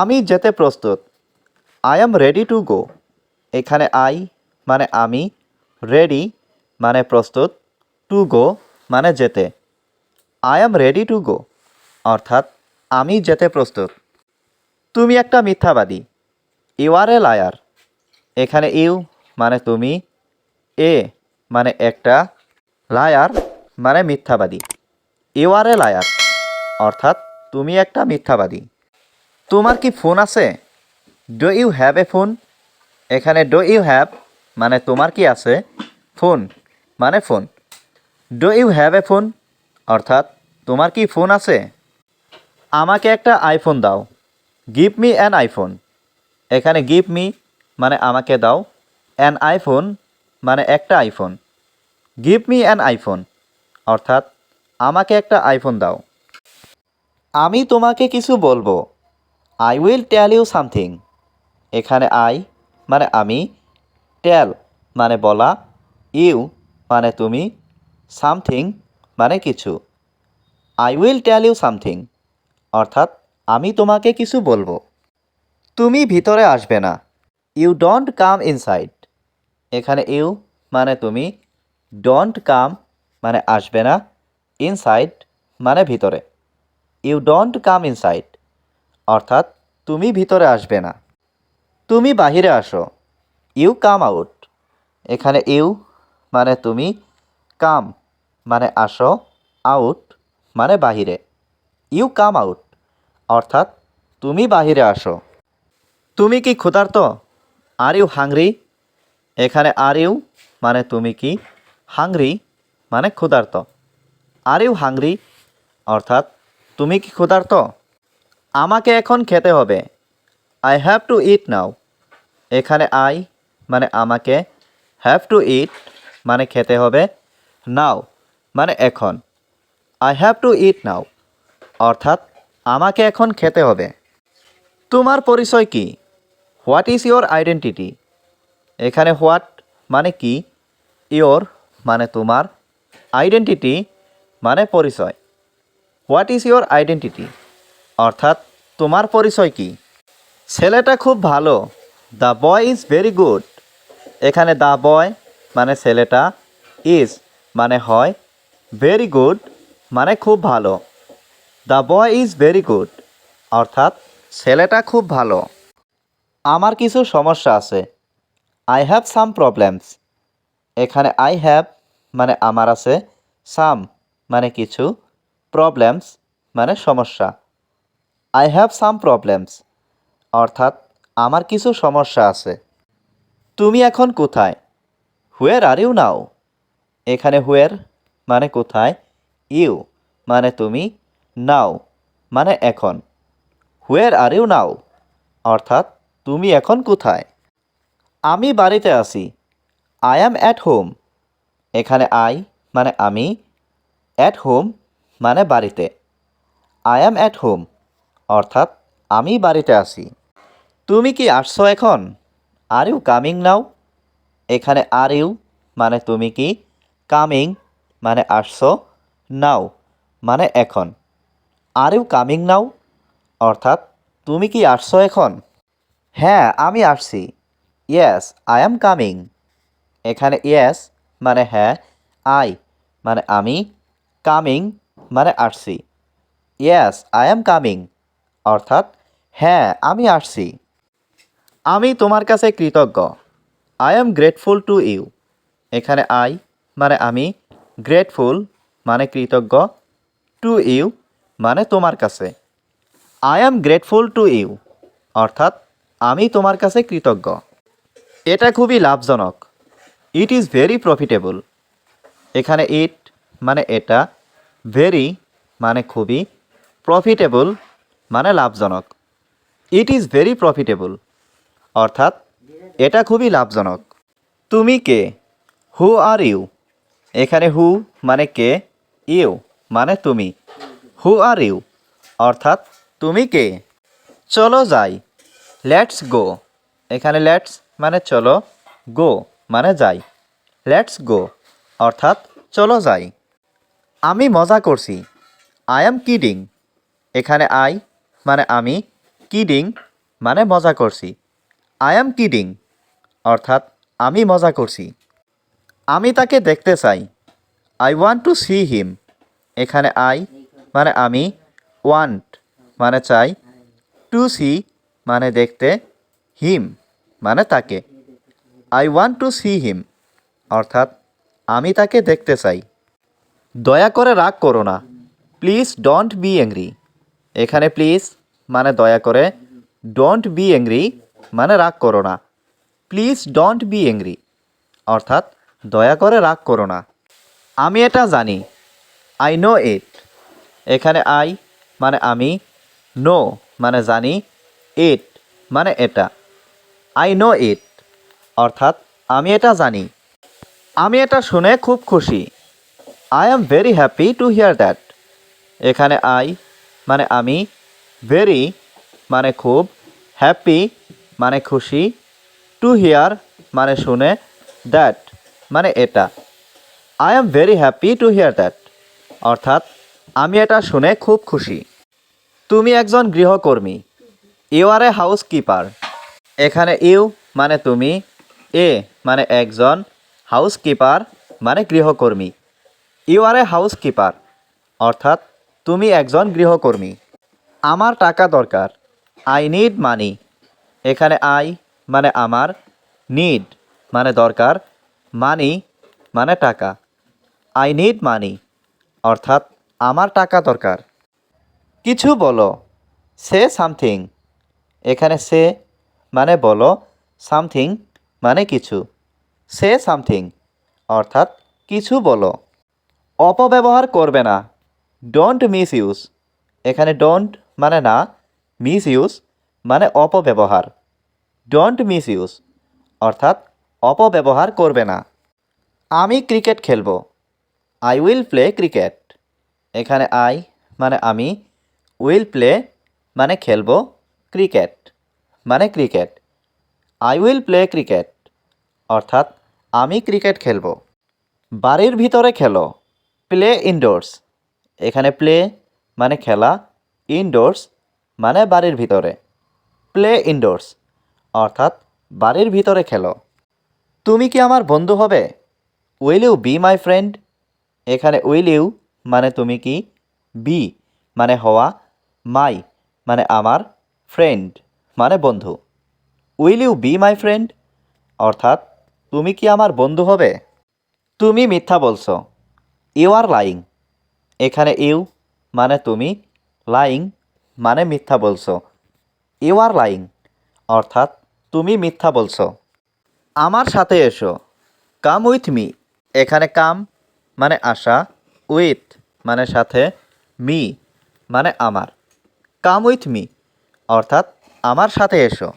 আমি যেতে প্রস্তুত। I am ready to go এখানে আই মানে আমি রেডি মানে প্রস্তুত টু গো মানে যেতে। I am ready to go অর্থাৎ আমি যেতে প্রস্তুত। তুমি একটা মিথ্যাবাদী। ইউ আর এ লায়ার এখানে ইউ মানে তুমি, এ মানে একটা লায়ার মানে মিথ্যাবাদী। ইউ আর এ লায়ার অর্থাৎ তুমি একটা মিথ্যাবাদী। তোমার কি ফোন আছে? Do you have a phone এখানে ডো ইউ হ্যাভ মানে তোমার কি আছে? ফোন মানে phone. Do you have a phone অর্থাৎ, তোমার কি ফোন আছে? আমাকে একটা আইফোন দাও। গিভ মি অ্যান আইফোন এখানে গিভ মি মানে আমাকে দাও। অ্যান আইফোন মানে একটা iPhone give me an iPhone অর্থাৎ, আমাকে একটা আইফোন দাও। আমি তোমাকে কিছু বলব। I will tell you something এখানে আই মানে আমি টেল মানে বলা ইউ মানে তুমি সামথিং মানে কিছু। I will tell you something অর্থাৎ আমি তোমাকে কিছু বলব। তুমি ভিতরে আসবে না। ইউ ডোন্ট কাম ইনসাইড এখানে ইউ মানে তুমি ডোন্ট কাম মানে আসবে না। ইনসাইড মানে ভিতরে। ইউ ডোন্ট কাম ইনসাইড অর্থাৎ তুমি ভিতরে আসবে না। তুমি বাহিরে আসো। You come out. এখানে ইউ মানে তুমি কাম মানে আসো, আউট মানে বাহিরে। You come out. অর্থাৎ তুমি বাহিরে আসো। তুমি কি ক্ষুধার্ত? Are you hungry? এখানে আর ইউ মানে তুমি কি হাংরি মানে ক্ষুধার্ত। Are you hungry? অর্থাৎ তুমি কি ক্ষুধার্ত? আমাকে এখন খেতে হবে। I have to eat now এখানে আই মানে আমাকে। হ্যাভ টু ইট মানে খেতে হবে। নাও মানে এখন। I have to eat now অর্থাৎ আমাকে এখন খেতে হবে। তোমার পরিচয় কি? হোয়াট ইজ ইয়োর আইডেন্টিটি এখানে হোয়াট মানে কি? ইয়োর মানে তোমার। আইডেন্টিটি মানে পরিচয়। হোয়াট ইজ ইয়োর আইডেন্টিটি অর্থাৎ তোমার পরিচয় কি? ছেলেটা খুব ভালো। The boy is very good এখানে দ্য বয় মানে ছেলেটা ইজ মানে হয় ভেরি গুড মানে খুব ভালো। The boy is very good অর্থাৎ ছেলেটা খুব ভালো। আমার কিছু সমস্যা আছে। আই হ্যাভ সাম প্রবলেমস এখানে আই হ্যাভ মানে আমার আছে সাম মানে কিছু। প্রবলেমস মানে সমস্যা। আই হ্যাভ সাম প্রবলেমস অর্থাৎ, আমার কিছু সমস্যা আছে। তুমি এখন কোথায়? হুয়ের আর ইউ নাও এখানে হুয়ের মানে কোথায়? ইউ মানে তুমি নাও মানে এখন। হুয়ের আর ইউ নাও অর্থাৎ, তুমি এখন কোথায়? আমি বাড়িতে আছি। আই অ্যাম অ্যাট হোম এখানে আই মানে আমি অ্যাট হোম মানে বাড়িতে। আই অ্যাম অ্যাট হোম অর্থাৎ আমি বাড়িতে আছি। তুমি কি আসছো এখন? আর ইউ কামিং নাও এখানে আর ইউ মানে তুমি কি? কামিং মানে আসছো নাও মানে এখন। আর ইউ কামিং নাও অর্থাৎ তুমি কি আসছো এখন? হ্যাঁ আমি আসছি। ইয়েস আই অ্যাম কামিং এখানে ইয়েস মানে হ্যাঁ আই মানে আমি। কামিং মানে আসছি। ইয়েস আই অ্যাম কামিং অর্থাৎ হ্যাঁ আমি আসছি। আমি তোমার কাছে কৃতজ্ঞ। I am grateful to you এখানে আই মানে আমি গ্রেটফুল মানে কৃতজ্ঞ। টু ইউ মানে তোমার কাছে। I am grateful to you অর্থাৎ, আমি তোমার কাছে কৃতজ্ঞ। এটা খুবই লাভজনক। ইট ইজ ভেরি প্রফিটেবল এখানে ইট মানে এটা। ভেরি মানে খুবই প্রফিটেবল মানে লাভজনক। ইট ইজ ভেরি প্রফিটেবল অর্থাৎ, এটা খুবই লাভজনক। তুমি কে? হু আর ইউ এখানে হু মানে কে? ইউ মানে তুমি। হু আর ইউ অর্থাৎ, তুমি কে? চলো যাই। লেটস গো এখানে লেটস মানে চলো গো মানে যাই। লেটস গো অর্থাৎ, চলো যাই। আমি মজা করছি। আই অ্যাম কিডিং এখানে আই মানে আমি কিডিং মানে মজা করছি। আই অ্যাম কিডিং অর্থাৎ আমি মজা করছি। আমি তাকে দেখতে চাই। I want to see him এখানে আই মানে আমি ওয়ান্ট মানে চাই। টু সি মানে দেখতে। হিম মানে তাকে। I want to see him অর্থাৎ আমি তাকে দেখতে চাই। দয়া করে রাগ করো না। প্লিজ ডোন্ট বি অ্যাংরি এখানে প্লিজ মানে দয়া করে ডোন্ট বি অ্যাংরি মানে রাগ করো না। প্লিজ ডোন্ট বি অ্যাংরি অর্থাৎ দয়া করে রাগ করো না। আমি এটা জানি আই নো ইট এখানে আই মানে আমি নো মানে জানি ইট মানে এটা। আই নো ইট অর্থাৎ আমি এটা জানি। আমি এটা শুনে খুব খুশি। I am very happy to hear that এখানে আই মানে আমি ভেরি মানে খুব হ্যাপি মানে খুশি টু হিয়ার মানে শুনে দ্যাট মানে এটা। I am very happy to hear that অর্থাৎ আমি এটা শুনে খুব খুশি। তুমি একজন গৃহকর্মী। You are a housekeeper এখানে ইউ মানে তুমি, এ মানে একজন হাউস কিপার মানে গৃহকর্মী। You are a housekeeper অর্থাৎ তুমি একজন গৃহকর্মী। আমার টাকা দরকার। আই নিড মানি এখানে আই মানে আমার নিড মানে দরকার মানি মানে টাকা। আই নিড মানি অর্থাৎ আমার টাকা দরকার। কিছু বলো। সে সামথিং এখানে সে মানে বলো সামথিং মানে কিছু। সে সামথিং অর্থাৎ কিছু বলো। অপব্যবহার করবে না। ডোন্ট মিস ইউজ এখানে ডোন্ট মানে না মিস ইউজ মানে অপব্যবহার। ডোন্ট মিস ইউজ অর্থাৎ অপব্যবহার করবে না। আমি ক্রিকেট খেলব। আই উইল প্লে ক্রিকেট এখানে আই মানে আমি উইল প্লে মানে খেলব ক্রিকেট মানে cricket I will play cricket অর্থাৎ আমি ক্রিকেট খেলব। বাড়ির ভিতরে খেলো। প্লে ইনডোরস এখানে প্লে মানে খেলা ইনডোরস মানে বাড়ির ভিতরে। প্লে ইনডোরস অর্থাৎ বাড়ির ভিতরে খেলো। তুমি কি আমার বন্ধু হবে? Will you be my friend এখানে উইল ইউ মানে তুমি কি? বি মানে হওয়া মাই মানে আমার ফ্রেন্ড মানে বন্ধু। Will you be my friend অর্থাৎ তুমি কি আমার বন্ধু হবে? তুমি মিথ্যা বলছো। ইউ আর লাইং এখানে ইউ মানে তুমি, লাইং মানে মিথ্যা বলছো। ইউ আর লাইং, অর্থাৎ তুমি মিথ্যা বলছো। আমার সাথে এসো। Come with me. এখানে কাম মানে আসা উইথ মানে সাথে, মি মানে আমার। কাম উইথ মি, অর্থাৎ আমার সাথে এসো।